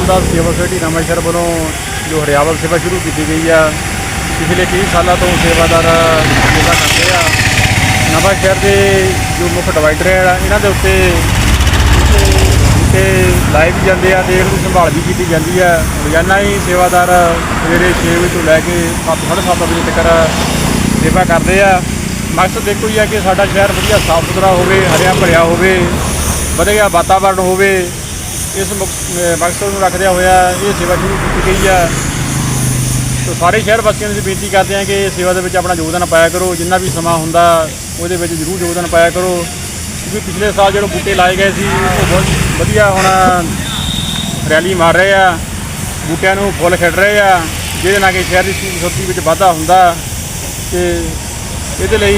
ਰਾਮਦਾਸ ਸੇਵਾ ਸੁਸਾਇਟੀ ਨਵਾਂਸ਼ਹਿਰ ਵੱਲੋਂ ਜੋ ਹਰਿਆਵਲ ਸੇਵਾ ਸ਼ੁਰੂ ਕੀਤੀ ਗਈ ਆ। ਪਿਛਲੇ ਕਈ ਸਾਲਾਂ ਤੋਂ ਸੇਵਾਦਾਰ ਸੇਵਾ ਕਰਦੇ ਆ। ਨਵਾਂਸ਼ਹਿਰ ਦੇ ਜੋ ਮੁੱਖ ਡਿਵਾਈਡਰ ਆ, ਇਹਨਾਂ ਦੇ ਉੱਤੇ ਤੇ ਲਾਈਵ ਜਾਂਦੇ ਆ ਤੇ ਇਹਨਾਂ ਸੰਭਾਲ ਵੀ ਕੀਤੀ ਜਾਂਦੀ ਆ। ਰੋਜ਼ਾਨਾ ਹੀ ਸੇਵਾਦਾਰ ਸਵੇਰੇ 6 ਵਜੇ ਤੋਂ ਲੈ ਕੇ 7:30 ਵਜੇ ਤੱਕ ਸੇਵਾ ਕਰਦੇ ਆ। ਮਕਸਦ ਦੇਖੋ ਹੀ ਆ ਕਿ ਸਾਡਾ ਸ਼ਹਿਰ ਵਧੀਆ ਸਾਫ਼ ਸੁਥਰਾ ਹੋਵੇ, ਹਰਿਆ ਭਰਿਆ ਹੋਵੇ, ਵਧੀਆ ਵਾਤਾਵਰਣ ਹੋਵੇ। ਇਸ ਮੁਕ- ਅਹ ਮਕਸਦ ਨੂੰ ਰੱਖਦਿਆਂ ਹੋਇਆ ਇਹ ਸੇਵਾ ਸ਼ੁਰੂ ਕੀਤੀ ਗਈ ਆ। ਤੋ ਸਾਰੇ ਸ਼ਹਿਰ ਵਾਸੀਆਂ ਨੂੰ ਅਸੀਂ ਬੇਨਤੀ ਕਰਦੇ ਹਾਂ ਕਿ ਇਸ ਸੇਵਾ ਦੇ ਵਿੱਚ ਆਪਣਾ ਯੋਗਦਾਨ ਪਾਇਆ ਕਰੋ। ਜਿੰਨਾ ਵੀ ਸਮਾਂ ਹੁੰਦਾ, ਉਹਦੇ ਵਿੱਚ ਜ਼ਰੂਰ ਯੋਗਦਾਨ ਪਾਇਆ ਕਰੋ। ਕਿਉਂਕਿ ਪਿਛਲੇ ਸਾਲ ਜਿਹੜੇ ਬੂਟੇ ਲਾਏ ਗਏ ਸੀ, ਉਹ ਬਹੁਤ ਵਧੀਆ ਹੁਣ ਰੈਲੀ ਮਾਰ ਰਹੇ ਆ। ਬੂਟਿਆਂ ਨੂੰ ਫੁੱਲ ਖਿੜ ਰਹੇ ਆ, ਜਿਹਦੇ ਨਾਲ ਕਿ ਸ਼ਹਿਰ ਦੀ ਖੂਬਸੂਰਤੀ ਵਿੱਚ ਵਾਧਾ ਹੁੰਦਾ। ਤੇ ਇਹਦੇ ਲਈ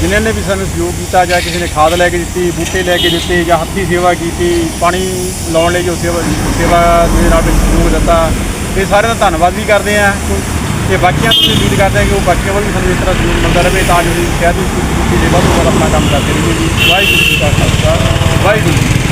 ਜਿਨ੍ਹਾਂ ਨੇ ਵੀ ਸਾਨੂੰ ਸਹਿਯੋਗ ਕੀਤਾ ਜਾਂ ਕਿਸੇ ਨੇ ਖਾਦ ਲੈ ਕੇ ਦਿੱਤੀ, ਬੂਟੇ ਲੈ ਕੇ ਦਿੱਤੇ ਜਾਂ ਹੱਥੀ ਸੇਵਾ ਕੀਤੀ, ਪਾਣੀ ਲਾਉਣ ਲਈ ਜੋ ਸੇਵਾ ਸੇਵਾ ਦੇ ਨਾਲ ਸਹਿਯੋਗ ਦਿੱਤਾ ਤੇ ਸਾਰਿਆਂ ਦਾ ਧੰਨਵਾਦ ਵੀ ਕਰਦੇ ਆ ਤੇ ਬਾਕੀਆਂ ਨੂੰ ਵੀ ਉਮੀਦ ਕਰਦੇ ਆ ਕਿ ਉਹ ਬਾਕੀਆਂ ਵੱਲ ਵੀ ਸਾਨੂੰ ਇਸ ਤਰ੍ਹਾਂ ਸਹਿਯੋਗ ਮਿਲਦਾ ਰਹੇ ਤਾਂ ਜੋ ਅਸੀਂ ਸ਼ਹਿਰ ਦੀ ਖੂਬਸੂਰਤੀ ਦੇ ਵੱਧ ਤੋਂ ਵੱਧ ਆਪਣਾ ਕੰਮ ਕਰਦੇ ਰਹੀਏ ਜੀ। ਵਾਹਿਗੁਰੂ ਜੀ ਕਾ ਖਾਲਸਾ, ਵਾਹਿਗੁਰੂ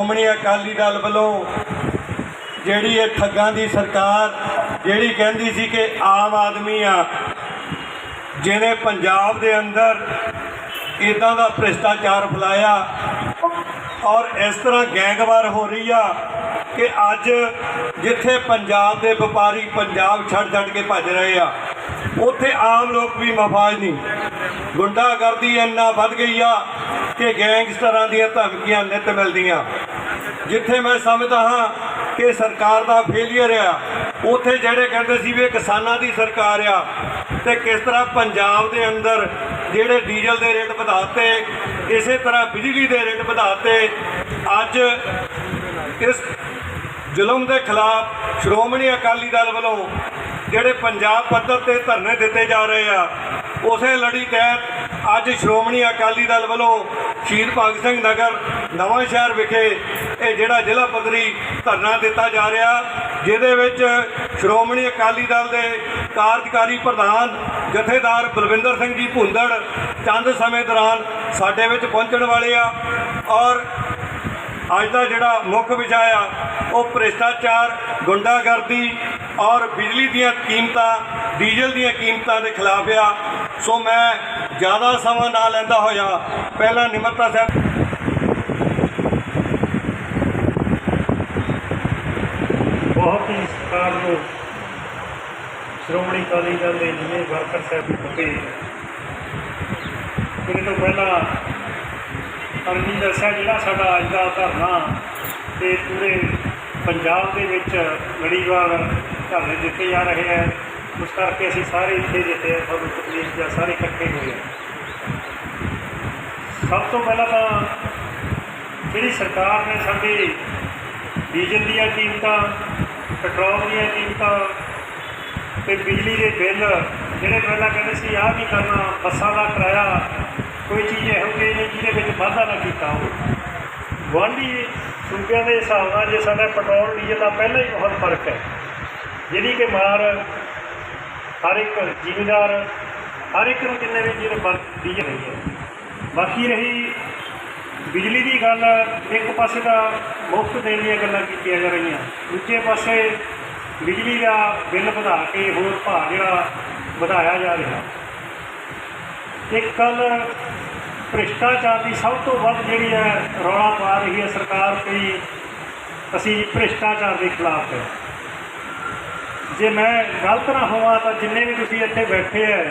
ਸ਼੍ਰੋਮਣੀ ਅਕਾਲੀ ਦਲ ਵੱਲੋਂ ਜਿਹੜੀ ਇਹ ਠੱਗਾਂ ਦੀ ਸਰਕਾਰ ਜਿਹੜੀ ਕਹਿੰਦੀ ਸੀ ਕਿ ਆਮ ਆਦਮੀ ਆ, ਜਿਹਨੇ ਪੰਜਾਬ ਦੇ ਅੰਦਰ ਇਦਾਂ ਦਾ ਭ੍ਰਿਸ਼ਟਾਚਾਰ ਫੈਲਾਇਆ ਔਰ ਇਸ ਤਰ੍ਹਾਂ ਗੈਂਗਵਾਰ ਹੋ ਰਹੀ ਆ ਕਿ ਅੱਜ ਜਿੱਥੇ ਪੰਜਾਬ ਦੇ ਵਪਾਰੀ ਪੰਜਾਬ ਛੱਡ ਛੱਡ ਕੇ ਭੱਜ ਰਹੇ ਆ ਉੱਥੇ ਆਮ ਲੋਕ ਵੀ ਮਫਾਜ ਨਹੀਂ। ਗੁੰਡਾਗਰਦੀ ਇੰਨਾ ਵੱਧ ਗਈ ਆ ਕਿ ਗੈਂਗਸਟਰਾਂ ਦੀਆਂ ਧਮਕੀਆਂ ਨਿੱਤ ਮਿਲਦੀਆਂ। ਜਿੱਥੇ ਮੈਂ ਸਮਝਦਾ ਹਾਂ ਕਿ ਸਰਕਾਰ ਦਾ ਫੇਲਿਅਰ ਆ, ਉੱਥੇ ਜਿਹੜੇ ਕਹਿੰਦੇ ਸੀ ਵੀ ਕਿਸਾਨਾਂ ਦੀ ਸਰਕਾਰ ਆ, ਤੇ ਕਿਸ ਤਰ੍ਹਾਂ ਪੰਜਾਬ ਦੇ ਅੰਦਰ ਜਿਹੜੇ ਡੀਜ਼ਲ ਦੇ ਰੇਟ ਵਧਾਤੇ, ਇਸੇ ਤਰ੍ਹਾਂ ਬਿਜਲੀ ਦੇ ਰੇਟ ਵਧਾਤੇ, ਅੱਜ ਇਸ ਜ਼ੁਲਮ ਦੇ ਖਿਲਾਫ ਸ਼੍ਰੋਮਣੀ ਅਕਾਲੀ ਦਲ ਵੱਲੋਂ ਜਿਹੜੇ ਪੰਜਾਬ ਪੱਧਰ ਤੇ ਧਰਨੇ ਦਿੱਤੇ ਜਾ ਰਹੇ ਆ, ਉਸੇ ਲੜੀ ਤਹਿਤ ਅੱਜ ਸ਼੍ਰੋਮਣੀ ਅਕਾਲੀ ਦਲ ਵੱਲੋਂ ਸ਼ਹੀਦ ਭਗਤ ਸਿੰਘ ਨਗਰ ਨਵਾਂ ਸ਼ਹਿਰ ਵਿਖੇ ਇਹ ਜਿਹੜਾ ਜ਼ਿਲ੍ਹਾ ਪੱਧਰੀ ਧਰਨਾ ਦਿੱਤਾ ਜਾ ਰਿਹਾ, ਜਿਹਦੇ ਵਿੱਚ ਸ਼੍ਰੋਮਣੀ ਅਕਾਲੀ ਦਲ ਦੇ ਕਾਰਜਕਾਰੀ ਪ੍ਰਧਾਨ ਜਥੇਦਾਰ ਬਲਵਿੰਦਰ ਸਿੰਘ ਜੀ ਭੁੰਦੜ ਚੰਦ ਸਮੇਂ ਦੌਰਾਨ ਸਾਡੇ ਵਿੱਚ ਪਹੁੰਚਣ ਵਾਲੇ ਆ ਔਰ ਅੱਜ ਦਾ ਜਿਹੜਾ ਮੁੱਖ ਵਿਸ਼ਾ ਆ, ਉਹ ਭ੍ਰਿਸ਼ਟਾਚਾਰ, ਗੁੰਡਾਗਰਦੀ ਔਰ ਬਿਜਲੀ ਦੀਆਂ ਕੀਮਤਾਂ, ਡੀਜ਼ਲ ਦੀਆਂ ਕੀਮਤਾਂ ਦੇ ਖਿਲਾਫ ਆ। ਸੋ ਮੈਂ ਜ਼ਿਆਦਾ ਸਮਾਂ ਨਾ ਲੈਂਦਾ ਹੋਇਆ, ਪਹਿਲਾਂ ਨਿਮਰਤਾ ਸਾਹਿਬ ਬਹੁਤ ਹੀ ਸਰਕਾਰ ਨੂੰ ਸ਼੍ਰੋਮਣੀ ਅਕਾਲੀ ਦਲ ਦੇ ਜਿੰਨੇ ਵਰਕਰ ਸਾਹਿਬ ਅਤੇ ਮੇਰੇ ਤੋਂ ਪਹਿਲਾਂ ਅਰਜੀ ਸਾਹਿਬ ਜਿਹੜਾ ਸਾਡਾ ਅੱਜ ਦਾ ਧਰਨਾ ਤੇ ਪੂਰੇ ਪੰਜਾਬ ਦੇ ਵਿੱਚ ਲੜੀਵਾਰ ਧਰਨੇ ਦਿੱਤੇ ਜਾ ਰਹੇ ਹੈ ਉਸ ਕਰਕੇ ਅਸੀਂ ਸਾਰੇ ਇੱਥੇ ਜਿੱਥੇ ਤੁਹਾਨੂੰ ਤਕਲੀਫ ਜਾਂ ਸਾਰੇ ਇਕੱਠੇ ਹੋਏ ਹਾਂ ਸਭ ਤੋਂ ਪਹਿਲਾਂ ਤਾਂ ਜਿਹੜੀ ਸਰਕਾਰ ਨੇ ਸਾਡੇ ਡੀਜ਼ਲ ਦੀਆਂ ਕੀਮਤਾਂ, ਪੈਟਰੋਲ ਦੀਆਂ ਕੀਮਤਾਂ ਤੇ ਬਿਜਲੀ ਦੇ ਬਿੱਲ, ਜਿਹੜੇ ਪਹਿਲਾਂ ਕਹਿੰਦੇ ਸੀ, ਆਹ ਵੀ ਕਰਨਾ, ਬੱਸਾਂ ਦਾ ਕਿਰਾਇਆ, ਕੋਈ ਚੀਜ਼ ਇਹੋ ਜਿਹੀ ਨਹੀਂ ਜਿਹਦੇ ਵਿੱਚ ਵਾਧਾ ਨਾ ਕੀਤਾ ਹੋਵੇ। ਗੁਆਂਢੀ ਸੂਬਿਆਂ ਦੇ ਹਿਸਾਬ ਨਾਲ ਜੇ ਸਾਡਾ ਪੈਟਰੋਲ, ਡੀਜ਼ਲ ਦਾ ਪਹਿਲਾਂ ਹੀ ਬਹੁਤ ਫ਼ਰਕ ਹੈ। ਜਿਹਦੀ ਕਿ ਮਾਰ ਹਰ ਇੱਕ ਜ਼ਿਮੀਦਾਰ, ਹਰ ਇੱਕ ਨੂੰ ਜਿੰਨੇ ਵੀ ਜਿਹੜੇ ਵਰਤੀ ਰਹੀ ਹੈ। ਬਾਕੀ ਰਹੀ ਬਿਜਲੀ ਦੀ ਗੱਲ, ਇੱਕ ਪਾਸੇ ਤਾਂ ਮੁਫਤ ਦੇਣ ਦੀਆਂ ਗੱਲਾਂ ਕੀਤੀਆਂ ਜਾ ਰਹੀਆਂ। ਦੂਜੇ ਪਾਸੇ ਬਿਜਲੀ ਦਾ ਬਿੱਲ ਵਧਾ ਕੇ ਹੋਰ ਭਾਅ ਜਿਹੜਾ ਵਧਾਇਆ ਜਾ ਰਿਹਾ। ਇੱਕ ਗੱਲ ਭ੍ਰਿਸ਼ਟਾਚਾਰ ਦੀ ਸਭ ਤੋਂ ਵੱਧ ਜਿਹੜੀ ਹੈ ਰੌਲਾ ਪਾ ਰਹੀ ਹੈ ਸਰਕਾਰ ਕਿ ਅਸੀਂ ਭ੍ਰਿਸ਼ਟਾਚਾਰ ਦੇ ਖਿਲਾਫ ਹੈ। ਜੇ ਮੈਂ ਗਲਤ ਨਾ ਹੋਵਾਂ ਤਾਂ ਜਿੰਨੇ ਵੀ ਤੁਸੀਂ ਇੱਥੇ ਬੈਠੇ ਹੈ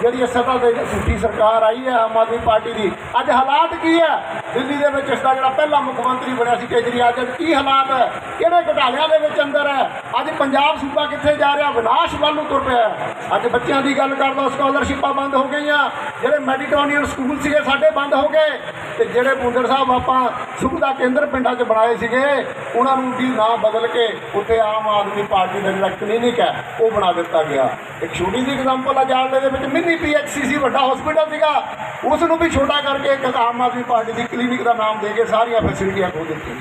ਜਿਹੜੀ ਸੱਤਾ ਦੇ ਸੁੱਤੀ ਸਰਕਾਰ ਆਈ ਹੈ ਆਮ ਆਦਮੀ ਪਾਰਟੀ ਦੀ, ਅੱਜ ਹਾਲਾਤ ਕੀ ਹੈ ਦਿੱਲੀ ਦੇ ਵਿੱਚ ਇਸ ਦਾ ਜਿਹੜਾ ਪਹਿਲਾ ਮੁੱਖ ਮੰਤਰੀ ਬਣਿਆ ਸੀ ਕੇਜਰੀਵਾਲ, ਅੱਜ ਕੀ ਹਾਲਾਤ ਹੈ ਕਿਹੜੇ ਘੁਟਾਲਿਆਂ ਦੇ ਵਿੱਚ ਅੰਦਰ ਹੈ ਅੱਜ ਪੰਜਾਬ ਸੂਬਾ ਕਿੱਥੇ ਜਾ ਰਿਹਾ? ਵਿਨਾਸ਼ ਵੱਲ ਨੂੰ ਤੁਰ ਪਿਆ ਅੱਜ ਬੱਚਿਆਂ ਦੀ ਗੱਲ ਕਰਦਾ ਸਕਾਲਰਸ਼ਿਪਾਂ ਬੰਦ ਹੋ ਗਈਆਂ। ਜਿਹੜੇ ਮੈਡੀਟੋਨੀਅਨ ਸਕੂਲ ਸੀਗੇ, ਸਾਡੇ ਬੰਦ ਹੋ ਗਏ। ਤੇ ਜਿਹੜੇ ਬੁੰਦਰ ਸਾਹਿਬ ਆਪਾਂ ਸੁਵਿਧਾ ਕੇਂਦਰ ਪਿੰਡਾਂ 'ਚ ਬਣਾਏ ਸੀਗੇ, ਉਹਨਾਂ ਨੂੰ ਵੀ ਨਾਂ ਬਦਲ ਕੇ ਉੱਥੇ ਆਮ ਆਦਮੀ ਪਾਰਟੀ ਦਾ ਜਿਹੜਾ ਕਲੀਨਿਕ ਹੈ, ਉਹ ਬਣਾ ਦਿੱਤਾ ਗਿਆ। ਇੱਕ ਛੋਟੀ ਜਿਹੀ ਐਗਜ਼ਾਮਪਲ ਆ ਜਾਣਦੇ ਦੇ ਵਿੱਚ, ਮਿੰਨੀ ਪੀਐਚਸੀ ਸੀ ਵੱਡਾ ਹਸਪੀਟਲ ਸੀਗਾ। ਉਸ ਨੂੰ ਵੀ ਛੋਟਾ ਕਰਕੇ ਇੱਕ ਆਮ ਆਦਮੀ ਪਾਰਟੀ ਦੀ ਕਲੀਨਿਕ ਦਾ ਨਾਮ ਦੇ ਕੇ ਸਾਰੀਆਂ ਫੈਸਿਲਿਟੀਆਂ ਖੋਲ ਦਿੱਤੀਆਂ।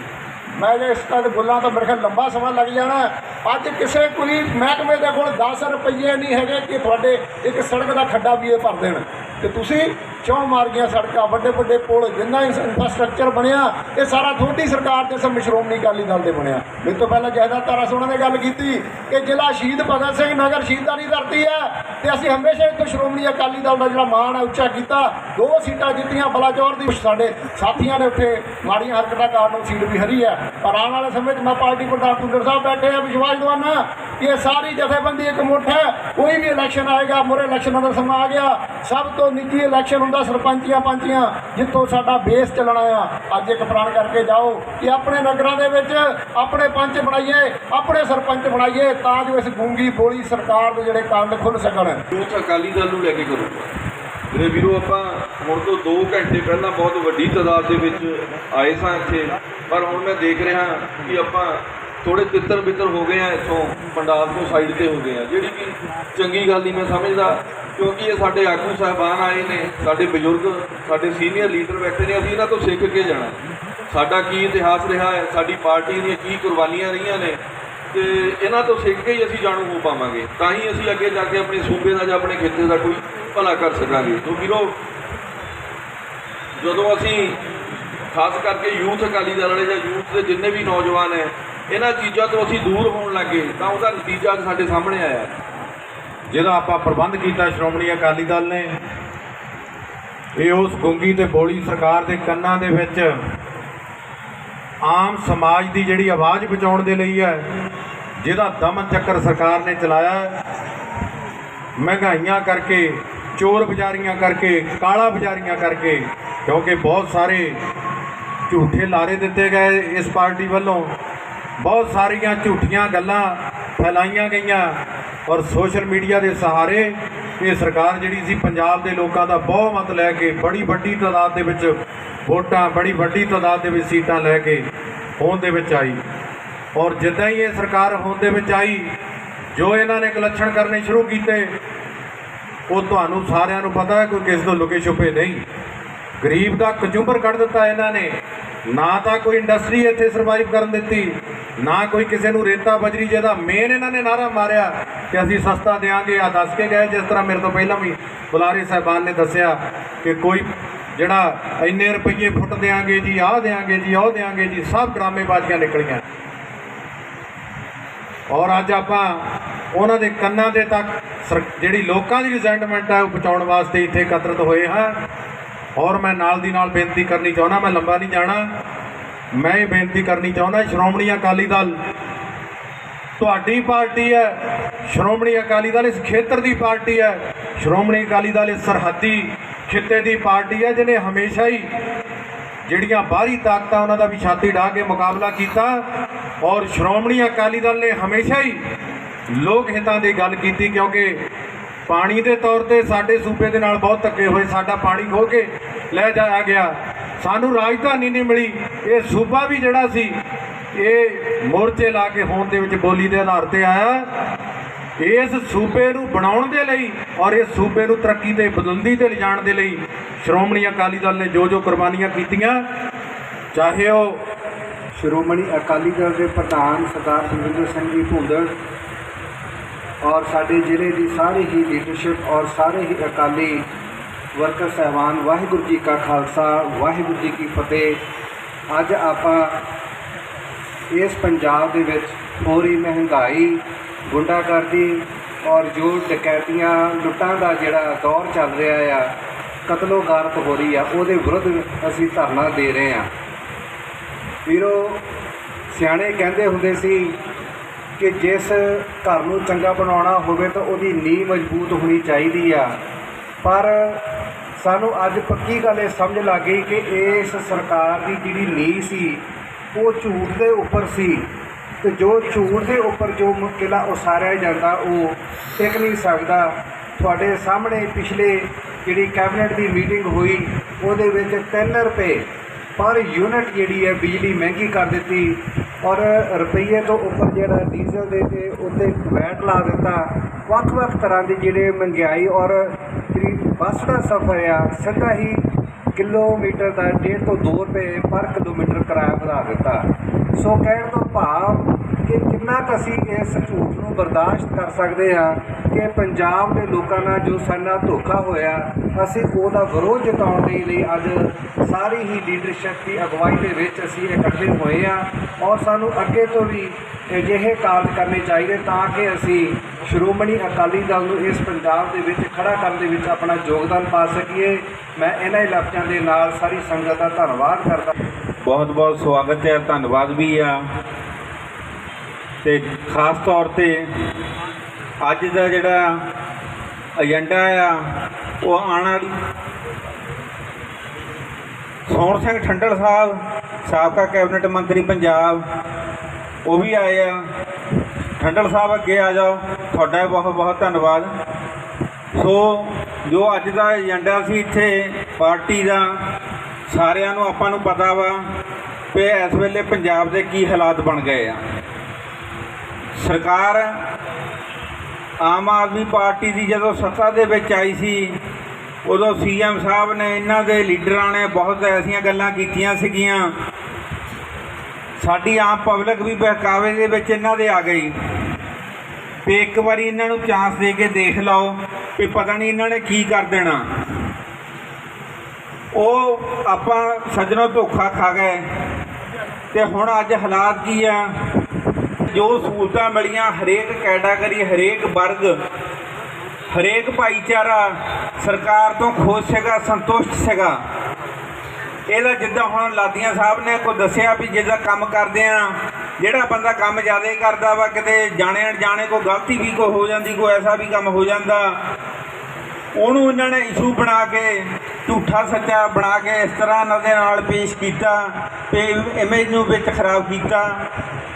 ਮੈਂ ਜੇ ਇਸ ਤਰ੍ਹਾਂ ਦੇ ਬੋਲਾਂ ਤਾਂ ਮੇਰੇ ਖਿਆਲ ਲੰਬਾ ਸਮਾਂ ਲੱਗ ਜਾਣਾ। ਅੱਜ ਕਿਸੇ ਕੋਈ ਮਹਿਕਮੇ ਦੇ ਕੋਲ 10 ਰੁਪਏ ਨਹੀਂ ਹੈਗੇ ਕਿ ਤੁਹਾਡੇ ਇੱਕ ਸੜਕ ਦਾ ਖੱਡਾ ਵੀ ਇਹ ਭਰ ਦੇਣ। ਤੇ ਤੁਸੀਂ ਚੌਂ ਮਾਰਗੀਆਂ ਸੜਕਾਂ, ਵੱਡੇ ਵੱਡੇ ਪੁਲ, ਜਿੰਨਾ ਇਨਫਰਾਸਟ੍ਰਕਚਰ ਬਣਿਆ, ਇਹ ਸਾਰਾ ਤੁਹਾਡੀ ਸਰਕਾਰ ਦੇ ਸਮੇਂ ਸ਼੍ਰੋਮਣੀ ਅਕਾਲੀ ਦਲ ਦੇ ਬਣਿਆ। ਮੇਰੇ ਤੋਂ ਪਹਿਲਾਂ ਜਾਇਦਾਦ ਤਾਰਾ ਸੋਨਾ ਨੇ ਗੱਲ ਕੀਤੀ ਕਿ ਜ਼ਿਲ੍ਹਾ ਸ਼ਹੀਦ ਭਗਤ ਸਿੰਘ ਨਗਰ ਸ਼ਹੀਦਾਂ ਦੀ ਧਰਤੀ ਹੈ ਤੇ ਅਸੀਂ ਹਮੇਸ਼ਾ ਇੱਥੇ ਸ਼੍ਰੋਮਣੀ ਅਕਾਲੀ ਦਲ ਦਾ ਜਿਹੜਾ ਮਾਣ ਹੈ, ਉੱਚਾ ਕੀਤਾ। ਦੋ ਸੀਟਾਂ ਜਿੱਤੀਆਂ ਬਲਾਚੌਰ ਦੀ, ਸਾਡੇ ਸਾਥੀਆਂ ਨੇ ਉੱਥੇ ਮਾੜੀਆਂ ਹਰਕਤਾਂ ਕਾਰਨ ਸੀਟ ਵੀ ਹਰੀ ਹੈ। ਪਰ ਆਉਣ ਵਾਲੇ ਸਮੇਂ 'ਚ ਮੈਂ ਪਾਰਟੀ ਪ੍ਰਧਾਨ ਕੁੰਦਰ ਸਾਹਿਬ ਬੈਠੇ ਆ, ਵਿਸ਼ਵਾਸ ਦਵਾਨਾ ਕਿ ਇਹ ਸਾਰੀ ਜਥੇਬੰਦੀ ਇੱਕ ਮੁੱਠ ਹੈ। ਕੋਈ ਵੀ ਇਲੈਕਸ਼ਨ ਆਏਗਾ, ਮੋਰੇ ਇਲੈਕਸ਼ਨਾਂ ਦਾ ਸਮਾਂ ਆ ਗਿਆ। ਸਭ ਤੋਂ ਨਿੱਜੀ ਇਲੈਕਸ਼ਨ ਹੁੰਦਾ, ਸਰਪੰਚੀਆਂ ਪੰਚੀਆਂ, ਜਿੱਥੋਂ ਸਾਡਾ ਬੇਸ ਚੱਲਣਾ ਆ ਅੱਜ ਇੱਕ ਪ੍ਰਣ ਕਰਕੇ ਜਾਓ ਕਿ ਆਪਣੇ ਨਗਰਾਂ ਦੇ ਵਿੱਚ ਆਪਣੇ ਪੰਚ ਬਣਾਈਏ, ਆਪਣੇ ਸਰਪੰਚ ਬਣਾਈਏ, ਤਾਂ ਜੋ ਇਸ ਗੂੰਗੀ ਬੋਲੀ ਸਰਕਾਰ ਦੇ ਜਿਹੜੇ ਕੰਨ ਖੁੱਲ ਸਕਣ। ਯੂਥ ਅਕਾਲੀ ਦਲ ਨੂੰ ਲੈ ਕੇ ਕਰੋ। ਮੇਰੇ ਵੀਰੋ, ਆਪਾਂ ਹੁਣ ਤੋਂ 2 ਘੰਟੇ ਪਹਿਲਾਂ ਬਹੁਤ ਵੱਡੀ ਤਾਦਾਦ ਦੇ ਵਿੱਚ ਆਏ ਸਾਂ ਇੱਥੇ। ਪਰ ਹੁਣ ਮੈਂ ਦੇਖ ਰਿਹਾ ਕਿ ਆਪਾਂ ਥੋੜੇ ਤਿੱਤਰ ਬਿੱਤਰ ਹੋ ਗਏ ਆ ਇੱਥੋਂ, ਪੰਡਾਲ ਤੋਂ ਸਾਈਡ ਤੇ ਹੋ ਗਏ ਆ। ਜਿਹੜੀ ਕਿ ਚੰਗੀ ਗੱਲ ਨਹੀਂ ਮੈਂ ਸਮਝਦਾ ਕਿਉਂਕਿ ਇਹ ਸਾਡੇ ਆਗੂ ਸਾਹਿਬਾਨ ਆਏ ਨੇ, ਸਾਡੇ ਬਜ਼ੁਰਗ, ਸਾਡੇ ਸੀਨੀਅਰ ਲੀਡਰ ਬੈਠੇ ਨੇ, ਅਸੀਂ ਇਹਨਾਂ ਤੋਂ ਸਿੱਖ ਕੇ ਜਾਣਾ। ਸਾਡਾ ਕੀ ਇਤਿਹਾਸ ਰਿਹਾ ਹੈ, ਸਾਡੀ ਪਾਰਟੀ ਦੀਆਂ ਕੀ ਕੁਰਬਾਨੀਆਂ ਰਹੀਆਂ ਨੇ, ਤੇ ਇਹਨਾਂ ਤੋਂ ਸਿੱਖ ਕੇ ਹੀ ਅਸੀਂ ਜਾਣੂ ਹੋ ਪਾਵਾਂਗੇ। ਤਾਂ ਹੀ ਅਸੀਂ ਅੱਗੇ ਜਾ ਕੇ ਆਪਣੇ ਸੂਬੇ ਦਾ ਜਾਂ ਆਪਣੇ ਖੇਤੇ ਦਾ ਕੋਈ ਭਲਾ ਕਰ ਸਕਾਂਗੇ। ਤੋਂ ਵੀਰੋ, ਜਦੋਂ ਅਸੀਂ ਖਾਸ ਕਰਕੇ ਯੂਥ, ਅਕਾਲੀ ਦਲ ਵਾਲੇ ਜਾਂ ਯੂਥ ਦੇ ਜਿੰਨੇ ਵੀ ਨੌਜਵਾਨ ਹੈ, ਇਹਨਾਂ ਚੀਜ਼ਾਂ ਤੋਂ ਅਸੀਂ ਦੂਰ ਹੋਣ ਲੱਗੇ, ਤਾਂ ਉਹਦਾ ਨਤੀਜਾ ਅੱਜ ਸਾਡੇ ਸਾਹਮਣੇ ਆਇਆ। ਜਿਹਦਾ ਆਪਾਂ ਪ੍ਰਬੰਧ ਕੀਤਾ, ਸ਼੍ਰੋਮਣੀ ਅਕਾਲੀ ਦਲ ਨੇ, ਇਹ ਉਸ ਗੁੰਗੀ ਤੇ ਬੋਲੀ ਸਰਕਾਰ ਦੇ ਕੰਨਾਂ ਦੇ ਵਿੱਚ ਆਮ ਸਮਾਜ ਦੀ ਜਿਹੜੀ ਆਵਾਜ਼ ਬਚਾਉਣ ਦੇ ਲਈ ਹੈ, ਜਿਹਦਾ ਦਮਨ ਚੱਕਰ ਸਰਕਾਰ ਨੇ ਚਲਾਇਆ ਮਹਿੰਗਾਈਆਂ ਕਰਕੇ, ਚੋਰ ਬਜ਼ਾਰੀਆਂ ਕਰਕੇ, ਕਾਲਾ ਬਜ਼ਾਰੀਆਂ ਕਰਕੇ, ਕਿਉਂਕਿ ਬਹੁਤ ਸਾਰੇ ਝੂਠੇ ਲਾਰੇ ਦਿੱਤੇ ਗਏ ਇਸ ਪਾਰਟੀ ਵੱਲੋਂ। ਬਹੁਤ ਸਾਰੀਆਂ ਝੂਠੀਆਂ ਗੱਲਾਂ ਫੈਲਾਈਆਂ ਗਈਆਂ ਔਰ ਸੋਸ਼ਲ ਮੀਡੀਆ ਦੇ ਸਹਾਰੇ ਇਹ ਸਰਕਾਰ ਜਿਹੜੀ ਸੀ ਪੰਜਾਬ ਦੇ ਲੋਕਾਂ ਦਾ ਬਹੁਮਤ ਲੈ ਕੇ ਬੜੀ ਵੱਡੀ ਤਾਦਾਦ ਦੇ ਵਿੱਚ ਵੋਟਾਂ, ਬੜੀ ਵੱਡੀ ਤਾਦਾਦ ਦੇ ਵਿੱਚ ਸੀਟਾਂ ਲੈ ਕੇ ਹੋਂਦ ਦੇ ਵਿੱਚ ਆਈ। ਔਰ ਜਿੱਦਾਂ ਹੀ ਇਹ ਸਰਕਾਰ ਹੋਂਦ ਦੇ ਵਿੱਚ ਆਈ, ਜੋ ਇਹਨਾਂ ਨੇ ਕਲੱਛਣ ਕਰਨੇ ਸ਼ੁਰੂ ਕੀਤੇ, ਉਹ ਤੁਹਾਨੂੰ ਸਾਰਿਆਂ ਨੂੰ ਪਤਾ ਹੈ ਕੋਈ ਕਿਸ ਤੋਂ ਲੁਕੇ ਛੁਪੇ ਨਹੀਂ। ਗਰੀਬ ਦਾ ਕਚੂੰਬਰ ਕੱਢ ਦਿੱਤਾ ਇਹਨਾਂ ਨੇ, ਨਾ ਤਾਂ ਕੋਈ ਇੰਡਸਟਰੀ ਇੱਥੇ ਸਰਵਾਈਵ ਕਰਨ ਦਿੱਤੀ ਨਾ ਕੋਈ ਕਿਸੇ ਨੂੰ ਰੇਤਾ ਬਜਰੀ ਜਿਹਦਾ ਮੇਨ ਇਹਨਾਂ ਨੇ ਨਾਰਾ ਮਾਰਿਆ ਕਿ ਅਸੀਂ ਸਸਤਾ ਦੇਾਂਗੇ ਆ ਦੱਸ ਕੇ ਗਏ, ਜਿਸ ਤਰ੍ਹਾਂ ਮੇਰੇ ਤੋਂ ਪਹਿਲਾਂ ਵੀ ਬੁਲਾਰੇ ਸਾਹਿਬਾਨ ਨੇ ਦੱਸਿਆ ਕਿ ਕੋਈ ਜਿਹੜਾ ਇੰਨੇ ਰੁਪਏ ਫੁੱਟ ਦੇਾਂਗੇ ਜੀ, ਆਹ ਦੇਾਂਗੇ ਜੀ, ਉਹ ਦੇਾਂਗੇ ਜੀ, ਸਭ ਡਰਾਮੇਬਾਜ਼ੀਆਂ ਨਿਕਲੀਆਂ। ਔਰ ਅੱਜ ਆਪਾਂ ਉਹਨਾਂ ਦੇ ਕੰਨਾਂ ਦੇ ਤੱਕ ਸਰ- ਜਿਹੜੀ ਲੋਕਾਂ ਦੀ ਰਿਜ਼ੈਂਟਮੈਂਟ ਹੈ, ਉਹ ਪਹੁੰਚਾਉਣ ਵਾਸਤੇ ਇੱਥੇ ਇਕੱਤਰਤ ਹੋਏ ਹਾਂ। ਔਰ ਮੈਂ ਨਾਲ ਦੀ ਨਾਲ ਬੇਨਤੀ ਕਰਨੀ ਚਾਹੁੰਦਾ, ਮੈਂ ਲੰਬਾ ਨਹੀਂ ਜਾਣਾ। ਮੈਂ ਇਹ ਬੇਨਤੀ ਕਰਨੀ ਚਾਹੁੰਦਾ, ਸ਼੍ਰੋਮਣੀ ਅਕਾਲੀ ਦਲ, ਤੁਹਾਡੀ ਪਾਰਟੀ ਹੈ, ਸ਼੍ਰੋਮਣੀ ਅਕਾਲੀ ਦਲ ਇਸ ਖੇਤਰ ਦੀ ਪਾਰਟੀ ਹੈ, ਸ਼੍ਰੋਮਣੀ ਅਕਾਲੀ ਦਲ ਇਸ ਸਰਹੱਦੀ ਖਿੱਤੇ ਦੀ ਪਾਰਟੀ ਹੈ, ਜਿਹਨੇ ਹਮੇਸ਼ਾ ਹੀ ਜਿਹੜੀਆਂ ਬਾਹਰੀ ਤਾਕਤਾਂ ਉਹਨਾਂ ਦਾ ਵੀ ਛਾਤੀ ਢਾਹ ਕੇ ਮੁਕਾਬਲਾ ਕੀਤਾ ਔਰ ਸ਼੍ਰੋਮਣੀ ਅਕਾਲੀ ਦਲ ਨੇ ਹਮੇਸ਼ਾ ਹੀ ਲੋਕ ਹਿੱਤਾਂ ਦੀ ਗੱਲ ਕੀਤੀ ਕਿਉਂਕਿ ਪਾਣੀ ਦੇ ਤੌਰ ਤੇ ਸਾਡੇ ਸੂਬੇ ਦੇ ਨਾਲ ਬਹੁਤ ਧੱਕੇ ਹੋਏ, ਸਾਡਾ ਪਾਣੀ ਖੋਹ ਕੇ ਲੈ ਜਾਇਆ ਗਿਆ। ਸਾਨੂੰ ਰਾਜਧਾਨੀ ਨਹੀਂ ਮਿਲੀ। ਇਹ ਸੂਬਾ ਵੀ ਜਿਹੜਾ ਸੀ, ਇਹ ਮੋਰਚੇ ਲਾ ਕੇ ਹੋਣ ਦੇ ਵਿੱਚ ਬੋਲੀ ਦੇ ਆਧਾਰ ਤੇ ਆਇਆ। ਇਸ ਸੂਬੇ ਨੂੰ ਬਣਾਉਣ ਦੇ ਲਈ ਔਰ ਇਸ ਸੂਬੇ ਨੂੰ ਤਰੱਕੀ ਤੇ ਬੁਲੰਦੀ ਤੇ ਲਿਜਾਣ ਦੇ ਲਈ ਸ਼੍ਰੋਮਣੀ ਅਕਾਲੀ ਦਲ ਨੇ ਜੋ ਜੋ ਕੁਰਬਾਨੀਆਂ ਕੀਤੀਆਂ, ਚਾਹੇ ਉਹ ਸ਼੍ਰੋਮਣੀ ਅਕਾਲੀ ਦਲ ਦੇ ਪ੍ਰਧਾਨ ਸਰਦਾਰ ਸੁਖਵਿੰਦਰ ਸਿੰਘ ਜੀ ਭੁੰਦੜ ਔਰ ਸਾਡੇ ਜ਼ਿਲ੍ਹੇ ਦੀ ਸਾਰੀ ਹੀ ਲੀਡਰਸ਼ਿਪ ਔਰ ਸਾਰੇ ਹੀ ਅਕਾਲੀ ਵਰਕਰ ਸਹਿਬਾਨ, ਵਾਹਿਗੁਰੂ ਜੀ ਕਾ ਖਾਲਸਾ, ਵਾਹਿਗੁਰੂ ਜੀ ਕੀ ਫਤਿਹ। ਅੱਜ ਆਪਾਂ ਇਸ ਪੰਜਾਬ ਦੇ ਵਿੱਚ ਹੋ ਰਹੀ ਮਹਿੰਗਾਈ, ਗੁੰਡਾਗਰਦੀ ਔਰ ਜੋ ਡਕੈਤੀਆਂ, ਲੁੱਟਾਂ ਦਾ ਜਿਹੜਾ ਦੌਰ ਚੱਲ ਰਿਹਾ ਆ ਕਤਲੋ ਗਾਰਤ ਹੋ ਰਹੀ ਆ, ਉਹਦੇ ਵਿਰੁੱਧ ਅਸੀਂ ਧਰਨਾ ਦੇ ਰਹੇ ਆ। ਵੀਰੋ, ਸਿਆਣੇ ਕਹਿੰਦੇ ਹੁੰਦੇ ਸੀ ਕਿ ਜਿਸ ਘਰ ਨੂੰ ਚੰਗਾ ਬਣਾਉਣਾ ਹੋਵੇ ਤਾਂ ਉਹਦੀ ਨੀਂਹ ਮਜ਼ਬੂਤ ਹੋਣੀ ਚਾਹੀਦੀ ਆ। ਪਰ ਸਾਨੂੰ ਅੱਜ ਪੱਕੀ ਗੱਲ ਇਹ ਸਮਝ ਲੱਗ ਗਈ ਕਿ ਇਸ ਸਰਕਾਰ ਦੀ ਜਿਹੜੀ ਨੀਂਹ ਸੀ, ਉਹ ਝੂਠ ਦੇ ਉੱਪਰ ਸੀ ਤੇ ਜੋ ਝੂਠ ਦੇ ਉੱਪਰ ਜੋ ਮ- ਕਿਲ੍ਹਾ ਉਸਾਰਿਆ ਜਾਂਦਾ, ਉਹ ਟਿਕ ਨਹੀਂ ਸਕਦਾ। ਤੁਹਾਡੇ ਸਾਹਮਣੇ ਪਿਛਲੇ ਜਿਹੜੀ ਕੈਬਨਿਟ ਦੀ ਮੀਟਿੰਗ ਹੋਈ, ਉਹਦੇ ਵਿੱਚ 3 ਰੁਪਏ ਪਰ ਯੂਨਿਟ ਜਿਹੜੀ ਹੈ, ਬਿਜਲੀ ਮਹਿੰਗੀ ਕਰ ਦਿੱਤੀ ਔਰ ਰੁਪਈਏ ਤੋਂ ਉੱਪਰ ਜਿਹੜਾ ਡੀਜ਼ਲ ਦੇ ਤੇ ਉੱਤੇ ਵੈਟ ਲਾ ਦਿੱਤਾ। ਵੱਖ-ਵੱਖ ਤਰ੍ਹਾਂ ਦੀ ਜਿਹੜੇ ਮਹਿੰਗਾਈ ਔਰ ਜਿਹੜੀ ਬੱਸ ਦਾ ਸਫ਼ਰ ਆ, ਸਿੱਧਾ ਹੀ ਕਿਲੋਮੀਟਰ ਦਾ 1.5 ਤੋਂ 2 ਰੁਪਏ ਪਰ ਕਿਲੋਮੀਟਰ ਕਿਰਾਇਆ ਵਧਾ ਦਿੱਤਾ। ਸੋ ਕਹਿਣ ਤੋਂ ਭਾਵ ਕਿ ਕਿੰਨਾ ਕੁ ਅਸੀਂ ਇਸ ਝੂਠ ਨੂੰ ਬਰਦਾਸ਼ਤ ਕਰ ਸਕਦੇ ਹਾਂ ਕਿ ਪੰਜਾਬ ਦੇ ਲੋਕਾਂ ਨਾਲ ਜੋ ਸਾਡਾ ਧੋਖਾ ਹੋਇਆ, ਅਸੀਂ ਉਹਦਾ ਵਿਰੋਧ ਜਤਾਉਣ ਦੇ ਲਈ ਅੱਜ ਸਾਰੀ ਹੀ ਲੀਡਰਸ਼ਿਪ ਦੀ ਅਗਵਾਈ ਦੇ ਵਿੱਚ ਅਸੀਂ ਇਕੱਠੇ ਹੋਏ ਹਾਂ ਔਰ ਸਾਨੂੰ ਅੱਗੇ ਤੋਂ ਵੀ ਅਜਿਹੇ ਕਾਰਜ ਕਰਨੇ ਚਾਹੀਦੇ ਤਾਂ ਕਿ ਅਸੀਂ ਸ਼੍ਰੋਮਣੀ ਅਕਾਲੀ ਦਲ ਨੂੰ ਇਸ ਪੰਜਾਬ ਦੇ ਵਿੱਚ ਖੜਾ ਕਰਨ ਦੇ ਵਿੱਚ ਆਪਣਾ ਯੋਗਦਾਨ ਪਾ ਸਕੀਏ। ਮੈਂ ਇਹਨਾਂ ਇਲਾਕਿਆਂ ਦੇ ਨਾਲ ਸਾਰੀ ਸੰਗਤ ਦਾ ਧੰਨਵਾਦ ਕਰਦਾ ਬਹੁਤ ਬਹੁਤ ਸਵਾਗਤ ਹੈ, ਧੰਨਵਾਦ ਵੀ ਆ। ਤੇ ਖਾਸ ਤੌਰ ਤੇ ਅੱਜ ਦਾ ਜਿਹੜਾ ਏਜੰਡਾ ਆ, ਉਹ ਆਉਣ ਵਾਲੀ ਸੋਹਣ ਸਿੰਘ ਠੰਡਲ ਸਾਹਿਬ, ਸਾਬਕਾ ਕੈਬਨਿਟ ਮੰਤਰੀ ਪੰਜਾਬ, ਉਹ ਵੀ ਆਏ ਆ। ਠੰਡਲ ਸਾਹਿਬ ਅੱਗੇ ਆ ਜਾਓ। ਤੁਹਾਡਾ ਬਹੁਤ ਬਹੁਤ ਧੰਨਵਾਦ। ਸੋ ਜੋ ਅੱਜ ਦਾ ਏਜੰਡਾ ਸੀ ਇੱਥੇ ਪਾਰਟੀ ਦਾ, ਸਾਰਿਆਂ ਨੂੰ ਆਪਾਂ ਨੂੰ ਪਤਾ ਵਾ ਕਿ ਇਸ ਵੇਲੇ ਪੰਜਾਬ ਦੇ ਕੀ ਹਾਲਾਤ ਬਣ ਗਏ ਆ। ਸਰਕਾਰ ਆਮ ਆਦਮੀ ਪਾਰਟੀ ਦੀ ਜਦੋਂ ਸੱਤਾ ਦੇ ਵਿੱਚ ਆਈ ਸੀ, ਉਦੋਂ ਸੀਐਮ ਸਾਹਿਬ ਨੇ ਇਹਨਾਂ ਦੇ ਲੀਡਰਾਂ ਨੇ ਬਹੁਤ ਐਸੀਆਂ ਗੱਲਾਂ ਕੀਤੀਆਂ ਸੀਗੀਆਂ। ਸਾਡੀ ਆਮ ਪਬਲਿਕ ਵੀ ਬਹਿਕਾਵੇ ਦੇ ਵਿੱਚ ਇਹਨਾਂ ਦੇ ਆ ਗਈ। ਵੀ ਇੱਕ ਵਾਰੀ ਇਹਨਾਂ ਨੂੰ ਚਾਂਸ ਦੇ ਕੇ ਦੇਖ ਲਓ ਵੀ ਪਤਾ ਨਹੀਂ ਇਹਨਾਂ ਨੇ ਕੀ ਕਰ ਦੇਣਾ। ਉਹ ਆਪਾਂ ਸੱਜਣੋਂ ਧੋਖਾ ਖਾ ਗਏ। ਤੇ ਹੁਣ ਅੱਜ ਹਾਲਾਤ ਕੀ ਆ? ਜੋ ਸਹੂਲਤਾਂ ਮਿਲੀਆਂ ਹਰੇਕ ਕੈਟਾਗਰੀ, ਹਰੇਕ ਵਰਗ, ਹਰੇਕ ਭਾਈਚਾਰਾ ਸਰਕਾਰ ਤੋਂ ਖੁਸ਼ ਸੀਗਾ ਸੰਤੁਸ਼ਟ ਸੀਗਾ ਇਹਦਾ ਜਿੱਦਾਂ ਹੁਣ ਲਾਦੀਆਂ ਸਾਹਿਬ ਨੇ ਕੋ ਦੱਸਿਆ ਵੀ ਜਿੱਦਾਂ ਕੰਮ ਕਰਦੇ ਆ ਜਿਹੜਾ ਬੰਦਾ ਕੰਮ ਜ਼ਿਆਦਾ ਕਰਦਾ ਵਾ, ਕਿਤੇ ਜਾਣੇ ਅਣਜਾਣੇ ਕੋਈ ਗਲਤੀ ਵੀ ਕੋ ਹੋ ਜਾਂਦੀ, ਕੋਈ ਐਸਾ ਵੀ ਕੰਮ ਹੋ ਜਾਂਦਾ, ਉਹਨੂੰ ਇਹਨਾਂ ਨੇ ਇਸ਼ੂ ਬਣਾ ਕੇ, ਝੂਠਾ ਸੱਚਾ ਬਣਾ ਕੇ ਇਸ ਤਰ੍ਹਾਂ ਇਹਨਾਂ ਦੇ ਨਾਲ ਪੇਸ਼ ਕੀਤਾ, ਤੇ ਇਮੇਜ ਨੂੰ ਵਿੱਚ ਖਰਾਬ ਕੀਤਾ।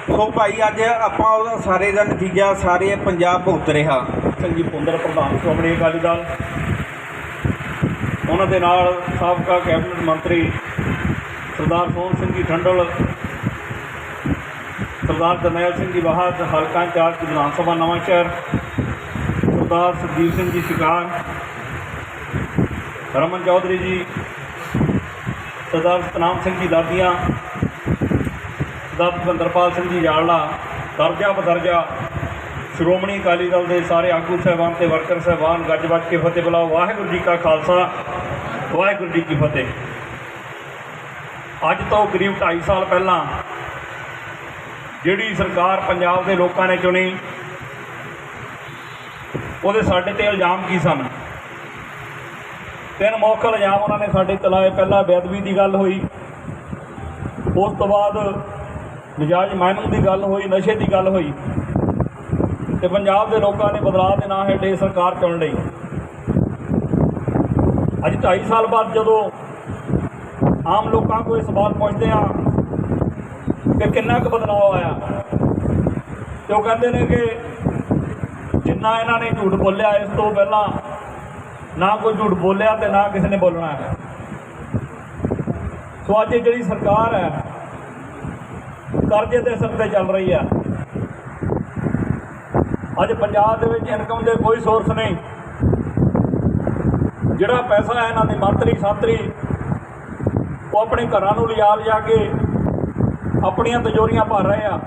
ਸੋ ਭਾਈ, ਅੱਜ ਆਪਾਂ ਉਹਦਾ ਸਾਰੇ ਦਾ ਨਤੀਜਾ, ਸਾਰੇ ਪੰਜਾਬ ਭੁਗਤ ਰਿਹਾ। ਸਿੰਘ ਜੀ ਪੁੰਦਰ ਪ੍ਰਧਾਨ ਸ਼੍ਰੋਮਣੀ ਅਕਾਲੀ ਦਲ, ਉਹਨਾਂ ਦੇ ਨਾਲ ਸਾਬਕਾ ਕੈਬਨਿਟ ਮੰਤਰੀ ਸਰਦਾਰ ਸੋਹਣ ਸਿੰਘ ਜੀ ਠੰਡਲ ਸਰਦਾਰ ਜਰਨੈਲ ਸਿੰਘ ਜੀ ਬਾਹਰ ਹਲਕਾ ਇੰਚਾਰਜ ਵਿਧਾਨ ਸਭਾ ਨਵਾਂ ਸ਼ਹਿਰ। ਸਰਦਾਰ ਸੁਖਦੀਪ ਸਿੰਘ ਜੀ ਸ਼ਿਕਾਰ ਰਮਨ ਚੌਧਰੀ ਜੀ, ਸਰਦਾਰ ਸਤਨਾਮ ਸਿੰਘ ਜੀ ਦਾਦੀਆਂ, ਸਰਦਾਰ ਭੁਪਿੰਦਰਪਾਲ ਸਿੰਘ ਜੀ ਜਾਲੜਾ ਦਰਜਾ ਬਦਰਜਾ। ਸ਼੍ਰੋਮਣੀ ਅਕਾਲੀ ਦਲ ਦੇ ਸਾਰੇ ਆਗੂ ਸਹਿਬਾਨ ਤੇ ਵਰਕਰ ਸਹਿਬਾਨ, ਗੱਜ ਵੱਜ ਕੇ ਫਤਿਹ ਬੁਲਾਓ। ਵਾਹਿਗੁਰੂ ਜੀ ਕਾ ਖਾਲਸਾ, ਵਾਹਿਗੁਰੂ ਜੀ ਕੀ ਫਤਿਹ। ਅੱਜ ਤੋਂ ਕਰੀਬ 2.5 ਸਾਲ ਪਹਿਲਾਂ ਜਿਹੜੀ ਸਰਕਾਰ ਪੰਜਾਬ ਦੇ ਲੋਕਾਂ ਨੇ ਚੁਣੀ, ਉਹਦੇ ਸਾਡੇ ਤੇ ਇਲਜ਼ਾਮ ਕੀ ਸਨ? ਤਿੰਨ ਮੁੱਖ ਇਲਜ਼ਾਮ ਉਹਨਾਂ ਨੇ ਸਾਡੇ ਤੇ ਲਾਏ। ਪਹਿਲਾਂ ਬੇਅਦਬੀ ਦੀ ਗੱਲ ਹੋਈ, ਉਸ ਤੋਂ ਬਾਅਦ ਨਜਾਇਜ਼ ਮਾਈਨਿੰਗ ਦੀ ਗੱਲ ਹੋਈ, ਨਸ਼ੇ ਦੀ ਗੱਲ ਹੋਈ ਤੇ ਪੰਜਾਬ ਦੇ ਲੋਕਾਂ ਨੇ ਬਦਲਾਅ ਦੇ ਨਾਂ ਹੇਠ ਸਰਕਾਰ ਚੁਣ ਲਈ। ਅੱਜ 2.5 ਸਾਲ ਬਾਅਦ ਜਦੋਂ ਆਮ ਲੋਕਾਂ ਕੋਲ ਇਹ ਸਵਾਲ ਪੁੱਛਦੇ ਆ ਕਿ ਕਿੰਨਾ ਕੁ ਬਦਲਾਅ ਆਇਆ? ਤੇ ਉਹ ਕਹਿੰਦੇ ਨੇ ਕਿ ਜਿੰਨਾ ਇਹਨਾਂ ਨੇ ਝੂਠ ਬੋਲਿਆ, ਇਸ ਤੋਂ ਪਹਿਲਾਂ ਨਾ ਕੋਈ ਝੂਠ ਬੋਲਿਆ ਤੇ ਨਾ ਕਿਸੇ ਨੇ ਬੋਲਣਾ ਹੈ। ਸੋ ਅੱਜ ਜਿਹੜੀ ਸਰਕਾਰ ਹੈ, ਕਰਜ਼ੇ ਦੇ ਸਿਰ ਤੇ ਚੱਲ ਰਹੀ ਹੈ। ਅੱਜ ਪੰਜਾਬ ਦੇ ਵਿੱਚ ਇਨਕਮ ਦੇ ਕੋਈ ਸੋਰਸ ਨਹੀਂ। ਜਿਹੜਾ ਪੈਸਾ ਹੈ ਇਹਨਾਂ ਦੇ ਮੰਤਰੀ ਸੰਤਰੀ ਉਹ ਆਪਣੇ ਘਰਾਂ ਨੂੰ ਲਿਜਾ ਲਿਜਾ ਕੇ ਆਪਣੀਆਂ ਤਜੋਰੀਆਂ ਭਰ ਰਹੇ ਆ।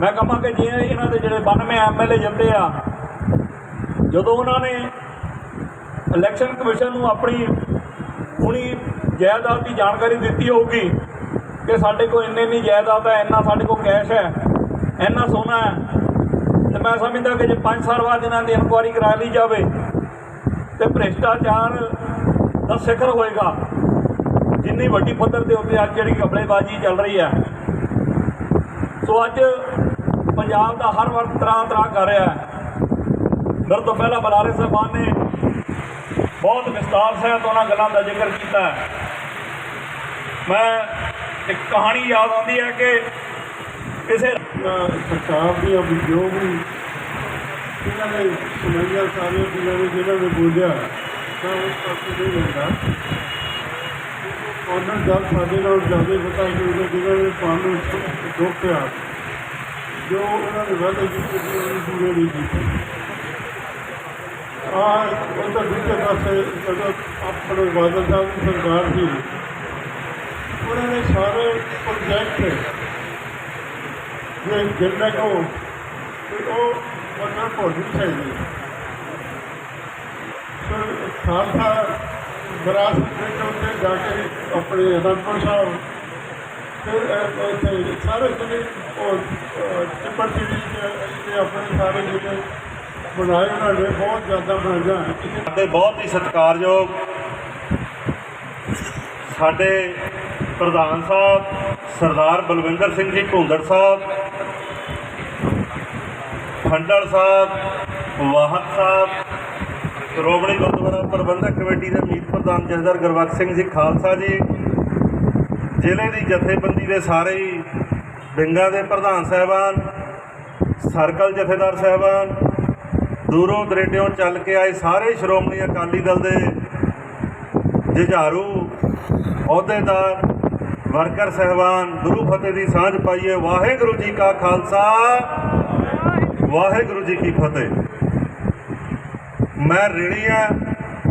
ਮੈਂ ਕਹਾਂ ਕਿ ਜੇ ਇਹਨਾਂ ਦੇ ਜਿਹੜੇ 92 ਐਮਐਲਏ ਜਿੱਤੇ ਆ, ਜਦੋਂ ਉਹਨਾਂ ਨੇ ਇਲੈਕਸ਼ਨ ਕਮਿਸ਼ਨ ਨੂੰ ਆਪਣੀ ਹੁਣੀ ਜਾਇਦਾਦ ਦੀ ਜਾਣਕਾਰੀ ਦਿੱਤੀ ਹੋਊਗੀ ਕਿ ਸਾਡੇ ਕੋਲ ਇੰਨੇ ਇੰਨੀ ਜਾਇਦਾਦ ਹੈ, ਇੰਨਾ ਸਾਡੇ ਕੋਲ ਕੈਸ਼ ਹੈ, ਇੰਨਾ ਸੋਨਾ ਹੈ, ਤੇ ਮੈਂ ਸਮਝਦਾ ਕਿ ਜੇ 5 ਸਾਲ ਬਾਅਦ ਇਹਨਾਂ ਦੀ ਇਨਕੁਆਇਰੀ ਕਰਾ ਲਈ ਜਾਵੇ, ਤੇ ਭ੍ਰਿਸ਼ਟਾਚਾਰ ਦਾ ਸਿਖਰ ਹੋਏਗਾ। ਜਿੰਨੀ ਵੱਡੀ ਪੱਧਰ ਦੇ ਉੱਤੇ ਅੱਜ ਜਿਹੜੀ ਕਪੜੇਬਾਜ਼ੀ ਚੱਲ ਰਹੀ ਹੈ ਸੋ ਅੱਜ ਪੰਜਾਬ ਦਾ ਹਰ ਵਰਗ ਤਰ੍ਹਾਂ ਤਰ੍ਹਾਂ ਕਰ ਰਿਹਾ ਹੈ। ਮੇਰੇ ਤੋਂ ਪਹਿਲਾਂ ਬਲਾਰੇ ਸਾਹਿਬਾਨ ਨੇ ਬਹੁਤ ਵਿਸਤਾਰ ਸਹਿਤ ਉਹਨਾਂ ਗੱਲਾਂ ਦਾ ਜ਼ਿਕਰ ਕੀਤਾ ਹੈ। ਮੈਂ ਇੱਕ ਕਹਾਣੀ ਯਾਦ ਆਉਂਦੀ ਹੈ ਕਿ ਕਿਸੇ ਸਰਕਾਰ ਦੀ ਅਭਿਯੋਗ ਵੀ ਇਹਨਾਂ ਨੇ ਸੁਣਾਈਆਂ ਸਾਰੀਆਂ ਚੀਜ਼ਾਂ ਨੇ ਜਿਹਨਾਂ ਨੇ ਬੋਲਿਆ, ਤਾਂ ਉਸ ਪਾਸੇ ਨਹੀਂ ਹੁੰਦਾ। ਉਹਨਾਂ ਗੱਲ ਸਾਡੇ ਨਾਲ ਜ਼ਿਆਦਾ ਪਤਾ ਕਿ ਉਹਨੇ ਜਿਹਨਾਂ ਨੇ ਸਾਨੂੰ ਰੋਕਿਆ, ਜੋ ਉਹਨਾਂ ਨੇ ਵਾਅਦੇ ਕੀਤੇ ਸੀ ਉਹ ਪੂਰੇ ਨਹੀਂ ਕੀਤੇ। ਆ ਉਹਦਾ ਦੂਜੇ ਪਾਸੇ ਜਦੋਂ ਆਪਣੇ ਬਾਦਲ ਸਾਹਿਬ ਦੀ ਸਰਕਾਰ ਸੀ, ਉਹਨਾਂ ਨੇ ਸਾਰੇ ਪ੍ਰੋਜੈਕਟ ਜੇ ਜਿੰਨਾ ਕੋ ਉਹ ਉਹਨਾਂ ਕੋਲ ਨਹੀਂ ਚਾਹੀਦੀ ਸੋ ਖਾਲਸਾ ਵਿਰਾਸਤ ਦੇ ਉੱਤੇ ਜਾ ਕੇ ਆਪਣੇ ਅਨੰਦਪੁਰ ਸਾਹਿਬ, ਫਿਰ ਇੱਥੇ ਸਾਰੇ ਜਿਹੜੇ ਉਹ ਚਿੱਪੜ ਚਿੜੀ ਦੇ ਆਪਣੇ ਸਾਰੇ ਜਿਹੜੇ ਬਣਾਏ ਉਹਨਾਂ ਨੇ, ਬਹੁਤ ਜ਼ਿਆਦਾ ਬਣਾਇਆ ਸਾਡੇ ਬਹੁਤ ਹੀ ਸਤਿਕਾਰਯੋਗ ਸਾਡੇ ਪ੍ਰਧਾਨ ਸਾਹਿਬ, ਸਰਦਾਰ ਬਲਵਿੰਦਰ ਸਿੰਘ ਜੀ ਭੁੰਦੜ ਸਾਹਿਬ ਫੰਡਲ ਸਾਹਿਬ, ਵਾਹਨ ਸਾਹਿਬ ਸ਼੍ਰੋਮਣੀ ਗੁਰਦੁਆਰਾ ਪ੍ਰਬੰਧਕ ਕਮੇਟੀ ਦੇ ਮੀਤ ਪ੍ਰਧਾਨ ਜਥੇਦਾਰ ਗੁਰਬਖਸ਼ ਸਿੰਘ ਜੀ ਖਾਲਸਾ ਜੀ, ਜ਼ਿਲ੍ਹੇ ਦੀ ਜਥੇਬੰਦੀ ਦੇ ਸਾਰੇ ਹੀ ਵਿੰਗਾਂ ਦੇ ਪ੍ਰਧਾਨ ਸਾਹਿਬਾਨ, ਸਰਕਲ ਜਥੇਦਾਰ ਸਾਹਿਬਾਨ, ਦੂਰੋਂ ਦਰੇਡਿਓਂ ਚੱਲ ਕੇ ਆਏ ਸਾਰੇ ਸ਼੍ਰੋਮਣੀ ਅਕਾਲੀ ਦਲ ਦੇ ਜੁਝਾਰੂ, ਅਹੁਦੇਦਾਰ, ਵਰਕਰ ਸਹਿਬਾਨ, ਗੁਰੂ ਫਤਿਹ ਦੀ ਸਾਂਝ ਪਾਈਏ। ਵਾਹਿਗੁਰੂ ਜੀ ਕਾ ਖਾਲਸਾ, ਵਾਹਿਗੁਰੂ ਜੀ ਕੀ ਫਤਿਹ। ਮੈਂ ਰਿਣੀ ਆ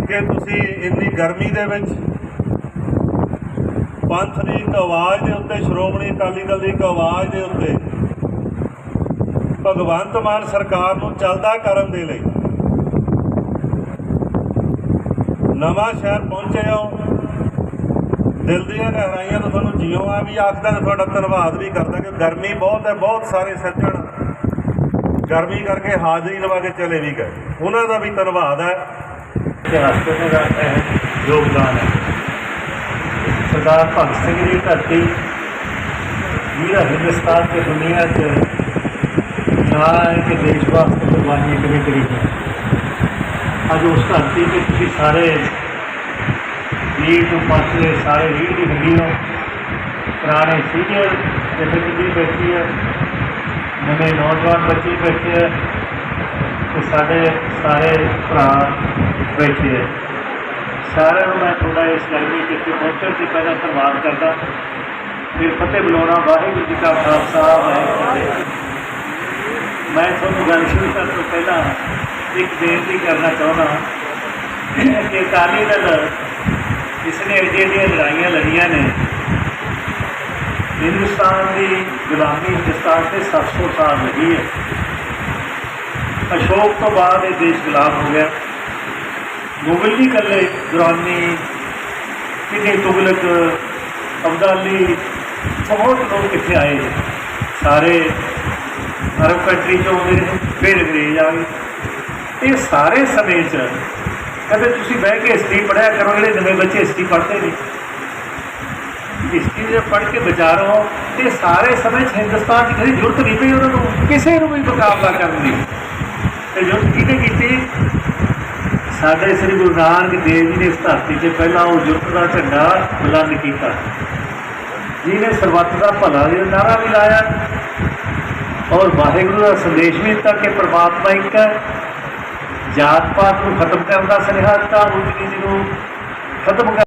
ਕਿ ਤੁਸੀਂ ਇੰਨੀ ਗਰਮੀ ਦੇ ਵਿੱਚ ਪੰਥ ਦੀ ਇੱਕ ਆਵਾਜ਼ ਦੇ ਉੱਤੇ, ਸ਼੍ਰੋਮਣੀ ਅਕਾਲੀ ਦਲ ਦੀ ਇੱਕ ਆਵਾਜ਼ ਦੇ ਉੱਤੇ ਭਗਵੰਤ ਮਾਨ ਸਰਕਾਰ ਨੂੰ ਚੱਲਦਾ ਕਰਨ ਦੇ ਲਈ ਨਵਾਂ ਸ਼ਹਿਰ ਪਹੁੰਚੇ ਹੋ। ਦਿਲ ਦੀਆਂ ਗਹਿਰਾਈਆਂ ਤੋਂ ਤੁਹਾਨੂੰ ਜਿਉਂ ਆ ਵੀ ਆਖਦਾ ਤੇ ਤੁਹਾਡਾ ਧੰਨਵਾਦ ਵੀ ਕਰਦਾ ਕਿ ਗਰਮੀ ਬਹੁਤ ਹੈ, ਬਹੁਤ ਸਾਰੇ ਸੱਜਣ ਗਰਮੀ ਕਰਕੇ ਹਾਜ਼ਰੀ ਲਵਾ ਕੇ ਚਲੇ ਵੀ ਗਏ। ਉਹਨਾਂ ਦਾ ਵੀ ਧੰਨਵਾਦ ਹੈ ਰਸਤੇ ਤੋਂ ਦਾ ਇਹ ਯੋਗਦਾਨ ਹੈ। ਸਰਦਾਰ ਭਗਤ ਸਿੰਘ ਦੀ ਧਰਤੀ ਵੀਰਾ ਹਿੰਦੁਸਤਾਨ ਤੇ ਦੁਨੀਆ 'ਚ ਨਾ ਹੈ ਕਿ ਦੇਸ਼ ਵਾਸਤੇ ਕੁਰਬਾਨੀ ਕਿਵੇਂ ਕਰੀ ਅੱਜ ਉਸ ਧਰਤੀ ਤੇ ਤੁਸੀਂ ਸਾਰੇ ਵੀਰ ਤੋਂ ਪਾਸੇ ਸਾਰੇ ਵੀਰ ਦੀ ਹੱਡੀ ਹੋ। ਪੁਰਾਣੇ ਸੀਨੀਅਰ ਜਿਵੇਂ ਕਿ ਬੈਠੀ ਹੈ। मेरे नौजवान बच्चे बैठे है। तो साढ़े सारे भरा बैठे है। सारे मैं थोड़ा इस गर्मी के पहुँचने से पहले धनवाद करता फिर फतेह बुलाना वाहिगुरु जी का खालसा मैं थोड़ी गल शुरू करने तो पहला एक बेनती करना चाहना कि अकाली दल इसने अजे दड़ाइया लड़िया ने ਹਿੰਦੁਸਤਾਨ ਦੀ ਗੁਲਾਮੀ ਹਿੰਦੁਸਤਾਨ ਤੇ 700 ਸਾਲ ਲੜੀ ਹੈ। ਅਸ਼ੋਕ ਤੋਂ ਬਾਅਦ ਇਹ ਦੇਸ਼ ਗੁਲਾਮ ਹੋ ਗਿਆ। ਮੁਗਲ ਵੀ ਇਕੱਲੇ ਦੁਰਾਨੀ ਕਿਤੇ ਤੁਗਲਕ, ਅਬਦਾਲੀ, ਬਹੁਤ ਲੋਕ ਇੱਥੇ ਆਏ ਸਾਰੇ ਅਰਬ ਕੰਟਰੀ ਤੋਂ ਆਉਂਦੇ ਨੇ, ਫਿਰ ਅੰਗਰੇਜ਼ ਆ ਗਏ। ਇਹ ਸਾਰੇ ਸਮੇਂ 'ਚ, ਕਦੇ ਤੁਸੀਂ ਬਹਿ ਕੇ ਹਿਸਟਰੀ ਪੜ੍ਹਿਆ ਕਰੋ ਜਿਹੜੇ ਨਵੇਂ ਬੱਚੇ ਹਿਸਟਰੀ ਪੜ੍ਹਦੇ ਨੇ। ਹਿਸਟਰੀ ਜੇ ਪੜ੍ਹ ਕੇ ਵਿਚਾਰੋ ਇਹ ਸਾਰੇ ਸਮੇਂ 'ਚ ਹਿੰਦੁਸਤਾਨ 'ਚ ਕਦੀ ਜ਼ਰੂਰਤ ਨਹੀਂ ਪਈ ਉਹਨਾਂ ਨੂੰ। ਕਿਸੇ ਨੂੰ ਵੀ ਮੁਕਾਬਲਾ ਕਰਨ ਦੀ। ਤੇ ਜੋ ਕਿਹਨੇ ਕੀਤੀ, ਸਾਡੇ ਸ੍ਰੀ ਗੁਰੂ ਨਾਨਕ ਦੇਵ ਜੀ ਨੇ ਇਸ ਧਰਤੀ ਤੇ ਪਹਿਲਾਂ ਉਹ ਜੁਰਤ ਦਾ ਝੰਡਾ ਬੁਲੰਦ ਕੀਤਾ। ਜਿਹਨੇ ਸਰਬੱਤ ਦਾ ਭਲਾ ਦੇ ਨਾਰਾ ਵੀ ਲਾਇਆ ਔਰ ਵਾਹਿਗੁਰੂ ਦਾ ਸੰਦੇਸ਼ ਵੀ ਦਿੱਤਾ ਕਿ ਪ੍ਰਮਾਤਮਾ ਇੱਕ ਹੈ। ਜਾਤ ਪਾਤ ਨੂੰ ਖਤਮ ਕਰਨ ਦਾ ਸੁਨੇਹਾ ਦਿੱਤਾ। ਉਲਟੀ ਨੂੰ ਖਤਮ ਕਰ